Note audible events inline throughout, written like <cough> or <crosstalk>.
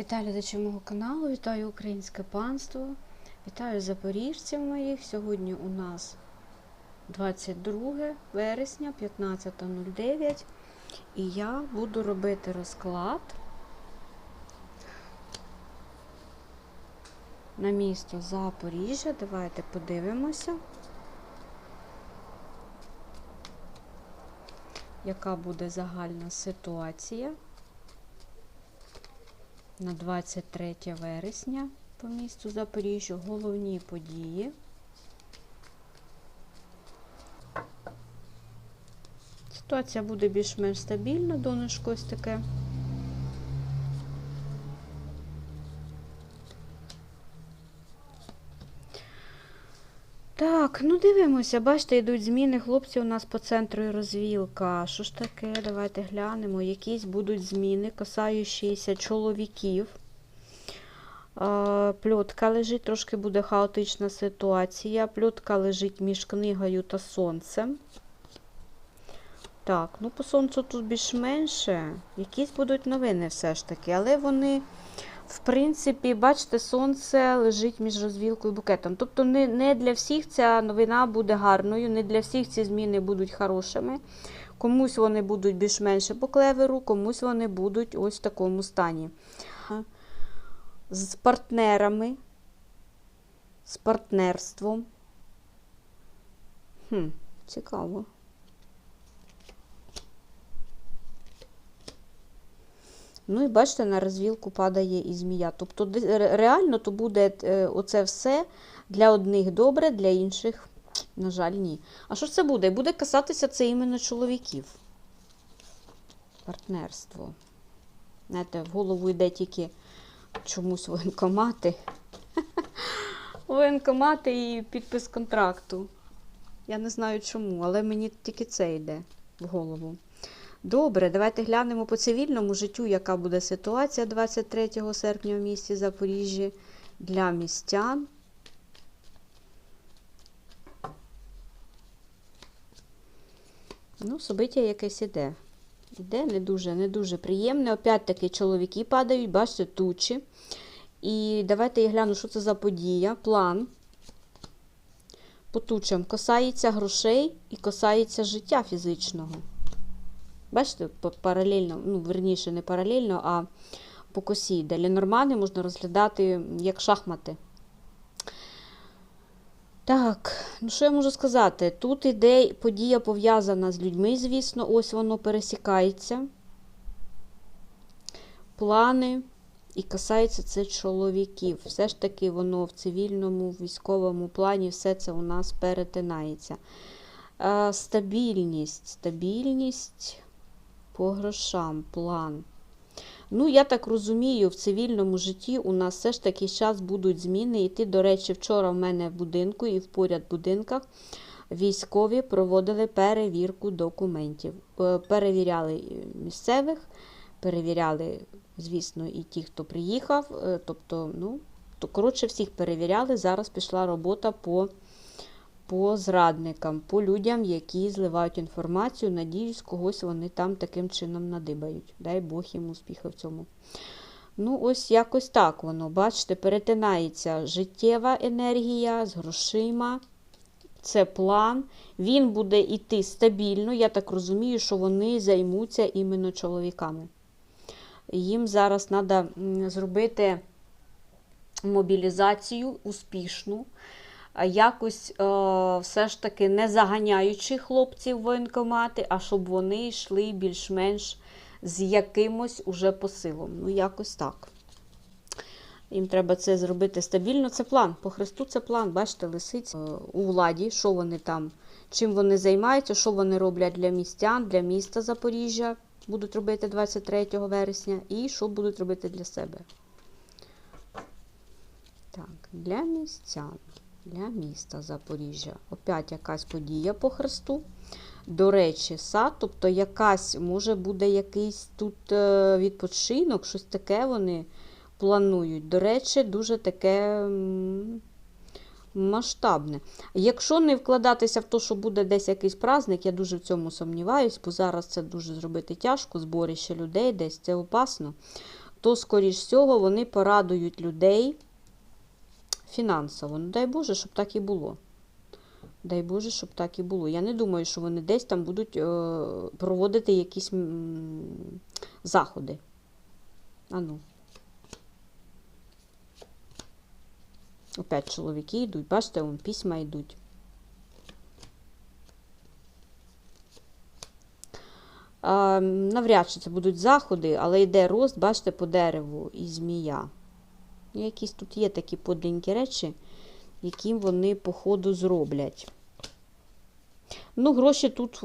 Вітаю глядачів мого каналу, вітаю українське панство, вітаю запоріжців моїх. Сьогодні у нас 22 вересня 15.09 і я буду робити розклад на місто Запоріжжя. Давайте подивимося, яка буде загальна ситуація на 23 вересня по місту Запоріжжя. Головні події. Ситуація буде більш-менш стабільна, донечко ось таке. Так, ну дивимося, бачите, йдуть зміни. Хлопці у нас по центру і розвілка. Що ж таке? Давайте глянемо. Якісь будуть зміни, касаючися чоловіків. Пльотка лежить, трошки буде хаотична ситуація. Пльотка лежить між книгою та сонцем. Так, ну по сонцю тут більш-менше. Якісь будуть новини все ж таки, але вони. В принципі, бачите, сонце лежить між розвілкою і букетом. Тобто не, не для всіх ця новина буде гарною, не для всіх ці зміни будуть хорошими. Комусь вони будуть більш-менше по клеверу, комусь вони будуть ось в такому стані. З партнерами, з партнерством. Хм, цікаво. Ну і бачите, на розвілку падає і змія. Тобто реально то буде е, оце все для одних добре, для інших, на жаль, ні. А що ж це буде? Буде касатися це іменно чоловіків. Партнерство. Знаєте, в голову йде тільки чомусь воєнкомати. <laughs> Воєнкомати і підпис контракту. Я не знаю чому, але мені тільки це йде в голову. Добре, давайте глянемо по цивільному життю, яка буде ситуація 23 серпня в місті Запоріжжі для містян. Ну, собиття якесь іде. Іде не дуже, не дуже приємне. Опять-таки чоловіки падають, бачите, тучі. І давайте я гляну, що це за подія. План по тучам косається грошей і косається життя фізичного. Бачите, паралельно, ну, верніше, не паралельно, а по косі. Де Ленормани можна розглядати як шахмати. Так, ну що я можу сказати? Тут іде подія пов'язана з людьми, звісно, ось воно пересікається. Плани. І касається це чоловіків. Все ж таки воно в цивільному, військовому плані все це у нас перетинається. Е, стабільність, стабільність по грошам, план. Ну, я так розумію, в цивільному житті у нас все ж таки зараз будуть зміни. І ти, до речі, вчора в мене в будинку і в поряд будинках військові проводили перевірку документів. Е, Перевіряли місцевих, перевіряли, звісно, і ті, хто приїхав. Е, Тобто, ну, то, коротше, всіх перевіряли. Зараз пішла робота по по зрадникам, по людям, які зливають інформацію. Надіюсь, когось вони там таким чином надибають. Дай Бог їм успіху в цьому. Ну, ось якось так воно, бачите, перетинається життєва енергія з грошима. Це план. Він буде йти стабільно. Я так розумію, що вони займуться іменно чоловіками. Їм зараз треба зробити мобілізацію успішну якось е, все ж таки не заганяючи хлопців в воєнкомати, а щоб вони йшли більш-менш з якимось уже посилом. Ну, якось так. Їм треба це зробити стабільно. Це план. По Христу це план. Бачите, лисиць е, у владі, що вони там, чим вони займаються, що вони роблять для містян, для міста Запоріжжя будуть робити 23 вересня, і що будуть робити для себе. Так, для містян для міста Запоріжжя. Опять якась подія по хресту. До речі, сад, тобто якась, може буде якийсь тут е, відпочинок, щось таке вони планують. До речі, дуже таке масштабне. Якщо не вкладатися в те, що буде десь якийсь праздник, я дуже в цьому сумніваюсь, бо зараз це дуже зробити тяжко, зборище людей десь це опасно то, скоріш всього, вони порадують людей фінансово. Ну, дай Боже, щоб так і було. Дай Боже, щоб так і було. Я не думаю, що вони десь там будуть е, проводити якісь заходи. Ану. Опять чоловіки йдуть, бачите, вон письма йдуть. А, навряд чи це будуть заходи, але йде рост, бачите, по дереву і змія. Якісь тут є такі подлінькі речі, які вони, по ходу, зроблять. Ну, гроші тут,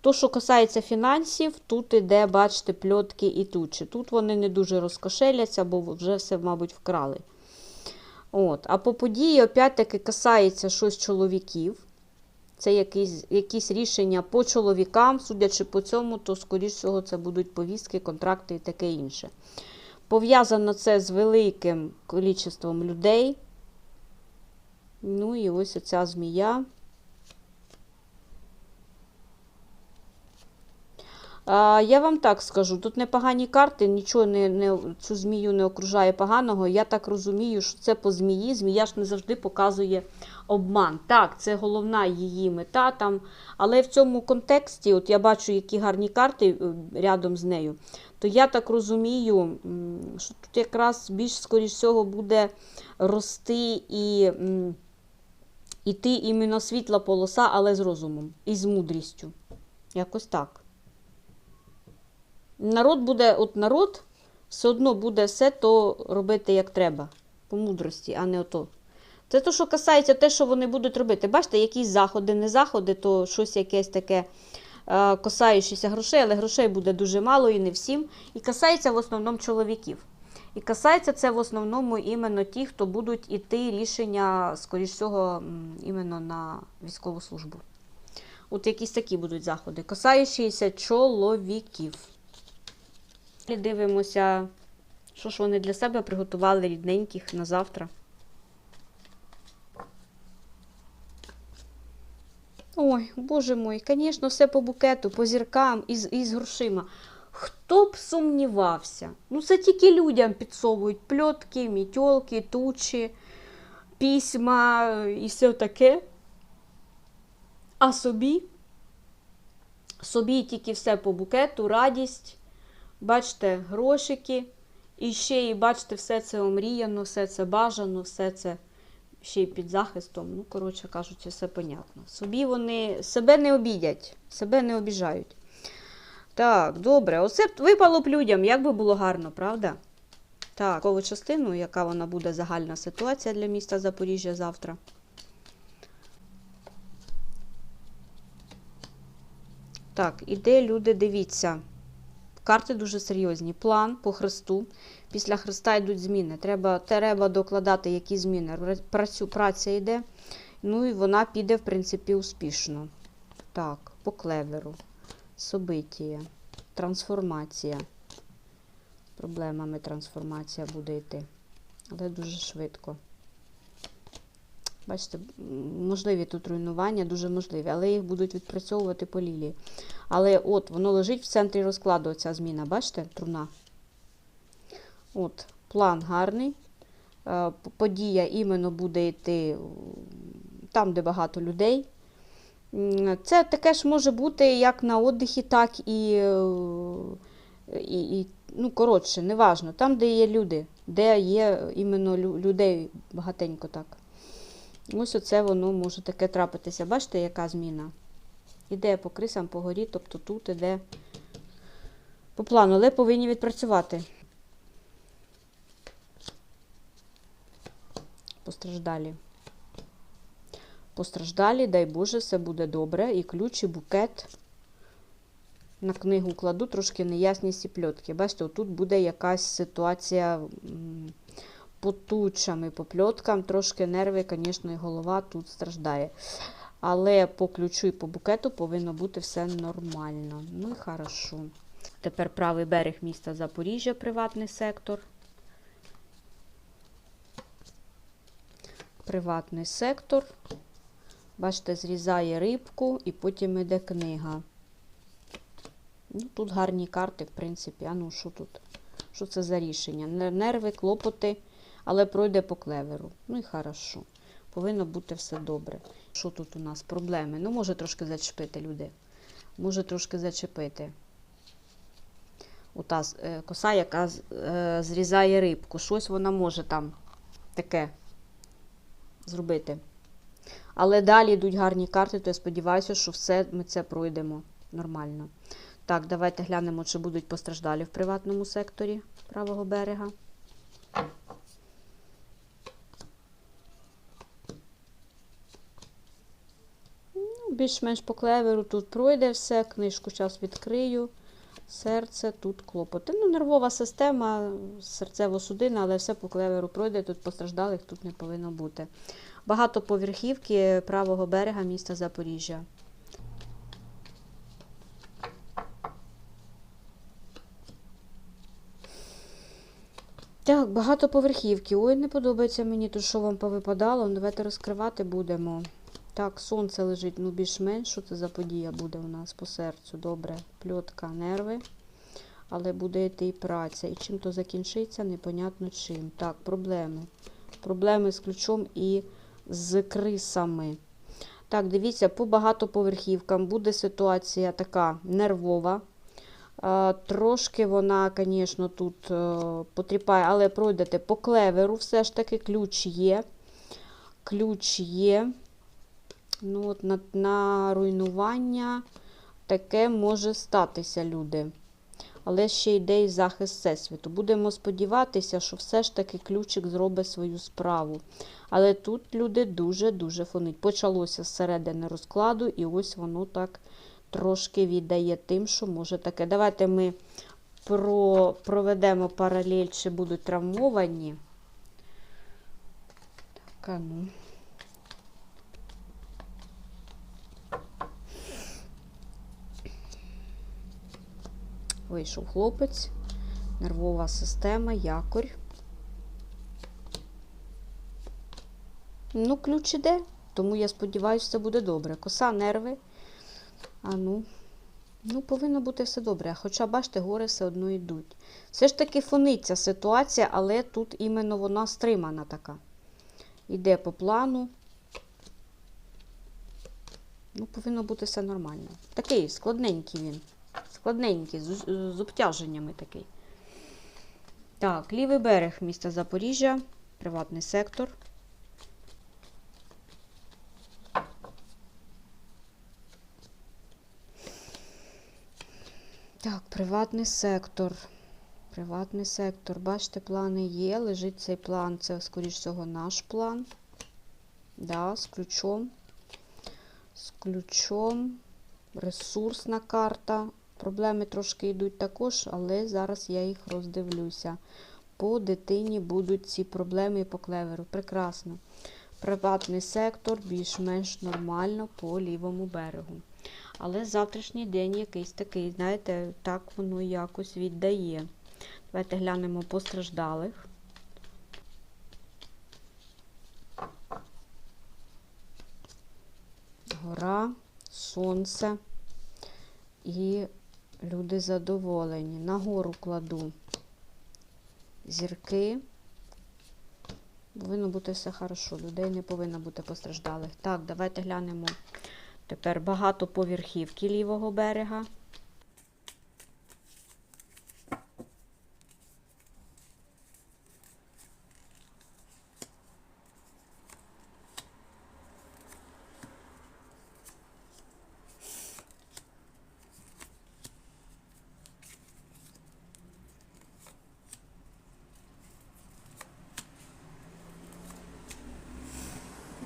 то, що касається фінансів, тут іде, бачите, пльотки і тучі. Тут вони не дуже розкошеляться, бо вже все, мабуть, вкрали. От. А по події, опять-таки, касається щось чоловіків. Це якісь, якісь рішення по чоловікам, судячи по цьому, то, скоріш всього, це будуть повістки, контракти і таке інше. Пов'язано це з великим кількістю людей. Ну і ось оця змія. Я вам так скажу, тут непогані карти, нічого не, не, цю змію не окружає поганого. Я так розумію, що це по змії. Змія ж не завжди показує обман. Так, це головна її мета там. Але в цьому контексті, от я бачу, які гарні карти е, рядом з нею, то я так розумію, що тут якраз більш, скоріш всього, буде рости і іти іменно світла полоса, але з розумом і з мудрістю. Якось так. Народ буде, от народ все одно буде все то робити як треба, по мудрості, а не ото. Це то, що касається те, що вони будуть робити. Бачите, якісь заходи, не заходи, то щось якесь таке е, касаючеся грошей, але грошей буде дуже мало і не всім. І касається в основному чоловіків. І касається це в основному іменно ті, хто будуть іти рішення, скоріш всього, іменно на військову службу. От якісь такі будуть заходи, касаючися чоловіків. І дивимося, що ж вони для себе приготували рідненьких на завтра. Ой, боже мой, звісно, все по букету, по зіркам і з, і з грошима. Хто б сумнівався? Ну, це тільки людям підсовують пльотки, мітьолки, тучі, письма і все таке. А собі? Собі тільки все по букету, радість. Бачите, грошики. І ще і бачите, все це омріяно, все це бажано, все це ще й під захистом. Ну, коротше кажучи, все понятно. Собі вони себе не обідять, себе не обіжають. Так, добре. Оце випало б людям, як би було гарно, правда? Так, таку частину, яка вона буде загальна ситуація для міста Запоріжжя завтра. Так, іде люди, дивіться. Карти дуже серйозні. План по хресту. Після хреста йдуть зміни. Треба, треба докладати які зміни. Працю, праця йде. Ну і вона піде, в принципі, успішно. Так, по клеверу. Собитія. Трансформація. Проблемами трансформація буде йти. Але дуже швидко. Бачите, можливі тут руйнування, дуже можливі, але їх будуть відпрацьовувати по лілії. Але от, воно лежить в центрі розкладу, ця зміна, бачите, труна. От, план гарний. Е, Подія іменно буде йти там, де багато людей. Це таке ж може бути як на віддихі, так і, і, і ну, коротше, неважно, там, де є люди, де є іменно людей багатенько так. Ось оце воно може таке трапитися. Бачите, яка зміна? Іде по крисам, по горі, тобто тут іде по плану, але повинні відпрацювати. Постраждалі. Постраждалі, дай Боже, все буде добре. І ключ, і букет. На книгу кладу трошки неясність і пльотки. Бачите, отут буде якась ситуація по тучам і по пльоткам. Трошки нерви, звісно, і голова тут страждає. Але по ключу і по букету повинно бути все нормально. Ну і хорошо. Тепер правий берег міста Запоріжжя, приватний сектор. Приватний сектор. Бачите, зрізає рибку і потім йде книга. Ну, Тут гарні карти, в принципі. А ну, що тут? Що це за рішення? Нерви, клопоти, але пройде по клеверу. Ну і хорошо. Повинно бути все добре. Що тут у нас? Проблеми? Ну, може трошки зачепити люди. Може трошки зачепити. Ота е, коса, яка е, зрізає рибку. Щось вона може там таке зробити. Але далі йдуть гарні карти, то я сподіваюся, що все ми це пройдемо нормально. Так, давайте глянемо, чи будуть постраждалі в приватному секторі правого берега. Ну, більш-менш по клеверу тут пройде все, книжку зараз відкрию. Серце, тут клопоти. Ну, нервова система, серцево-судинна, але все по клеверу пройде. Тут постраждалих тут не повинно бути. Багатоповерхівки правого берега міста Запоріжжя. Так, багатоповерхівки. Ой, не подобається мені тут, що вам повипадало. Ну, Давайте розкривати будемо. Так, сонце лежить, ну більш-менш. Що це за подія буде у нас по серцю? Добре, пльотка, нерви. Але буде йти і праця. І чим то закінчиться, непонятно чим. Так, проблеми. Проблеми з ключом і з крисами. Так, дивіться, по багатоповерхівкам буде ситуація така нервова. Трошки вона, звісно, тут е, потріпає, але пройдете по клеверу, все ж таки ключ є. Ключ є. Ну, от на, на руйнування таке може статися, люди. Але ще йде і захист всесвіту. Будемо сподіватися, що все ж таки ключик зробить свою справу. Але тут люди дуже-дуже фонить. Почалося зсередини розкладу, і ось воно так трошки віддає тим, що може таке. Давайте ми про, проведемо паралель, чи будуть травмовані. Так, а ну. Вийшов хлопець, нервова система, якорь. Ну, ключ іде, тому я сподіваюся, це буде добре. Коса, нерви. А ну, ну, повинно бути все добре. Хоча, бачите, гори все одно йдуть. Все ж таки фониться ситуація, але тут іменно вона стримана така. Іде по плану. Ну, повинно бути все нормально. Такий складненький він. Складненький, з, з обтяженнями такий. Так, лівий берег міста Запоріжжя, приватний сектор. Так, приватний сектор. Приватний сектор. Бачите, плани є. Лежить цей план. Це, скоріш всього, наш план. Да, з ключом. З ключом. Ресурсна карта. Проблеми трошки йдуть також, але зараз я їх роздивлюся. По дитині будуть ці проблеми по клеверу. Прекрасно. Приватний сектор більш-менш нормально по лівому берегу. Але завтрашній день якийсь такий, знаєте, так воно якось віддає. Давайте глянемо постраждалих. Гора, сонце і люди задоволені. Нагору кладу зірки. Повинно бути все хорошо. Людей не повинно бути постраждалих. Так, давайте глянемо тепер багато поверхівки лівого берега.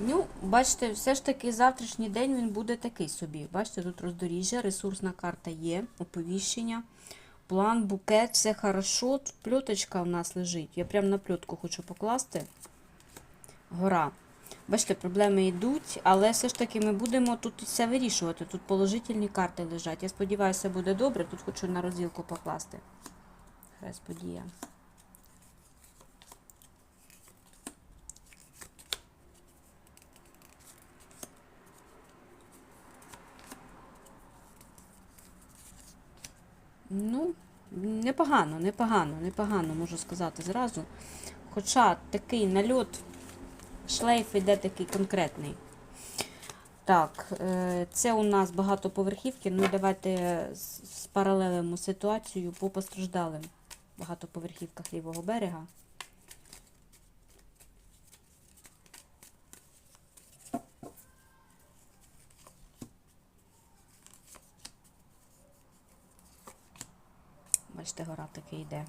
Ну, бачите, все ж таки завтрашній день він буде такий собі. Бачите, тут роздоріжжя, ресурсна карта є, оповіщення, план, букет, все хорошо. Тут пльоточка у нас лежить. Я прямо на пльотку хочу покласти. Гора. Бачите, проблеми йдуть, але все ж таки ми будемо тут все вирішувати. Тут положительні карти лежать. Я сподіваюся, буде добре. Тут хочу на розділку покласти. Хрест подія. Ну, Непогано, непогано, непогано, можу сказати зразу. Хоча такий нальот, шлейф іде такий конкретний. Так, е, це у нас багатоповерхівки. Ну, давайте спаралелимо ситуацію по постраждалим багатоповерхівках лівого берега. Бачите, гора таки йде.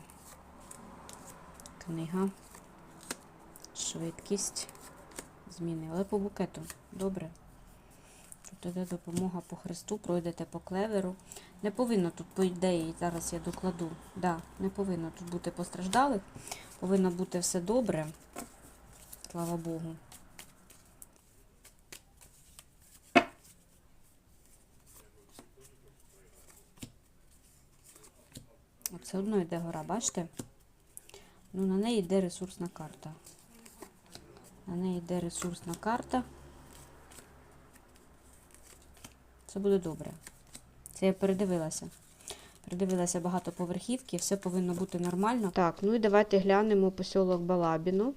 Книга, швидкість, зміни. Але по букету. Добре. Тут іде допомога по хресту, пройдете по клеверу. Не повинно тут, по ідеї, зараз я докладу. Да, не повинно тут бути постраждалих. Повинно бути все добре. Слава Богу. Все одно йде гора, бачите? Ну, на неї йде ресурсна карта. На неї йде ресурсна карта. Це буде добре. Це я передивилася. Передивилася багато поверхівки, все повинно бути нормально. Так, ну і давайте глянемо посілок Балабіно.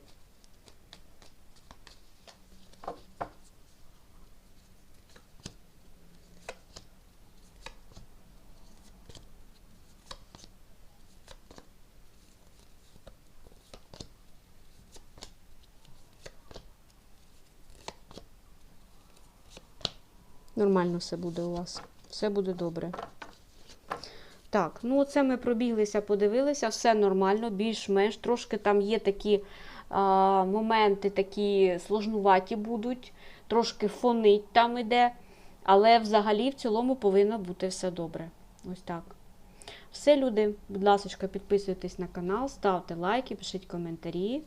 Нормально все буде у вас. Все буде добре. Так, ну оце ми пробіглися, подивилися, все нормально, більш-менш. Трошки там є такі а, моменти, такі сложнуваті будуть, трошки фонить там іде, але взагалі в цілому повинно бути все добре. Ось так. Все, люди, будь ласка, підписуйтесь на канал, ставте лайки, пишіть коментарі.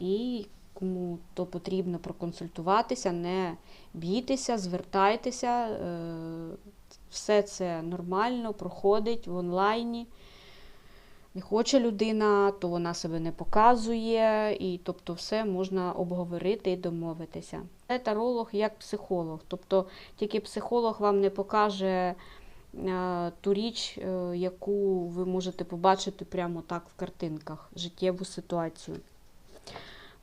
І кому то потрібно проконсультуватися, не бійтеся, звертайтеся. е, Все це нормально, проходить в онлайні. Не хоче людина, то вона себе не показує, і тобто все можна обговорити і домовитися. Це таролог як психолог. Тобто тільки психолог вам не покаже е, ту річ, е, яку ви можете побачити прямо так в картинках, життєву ситуацію.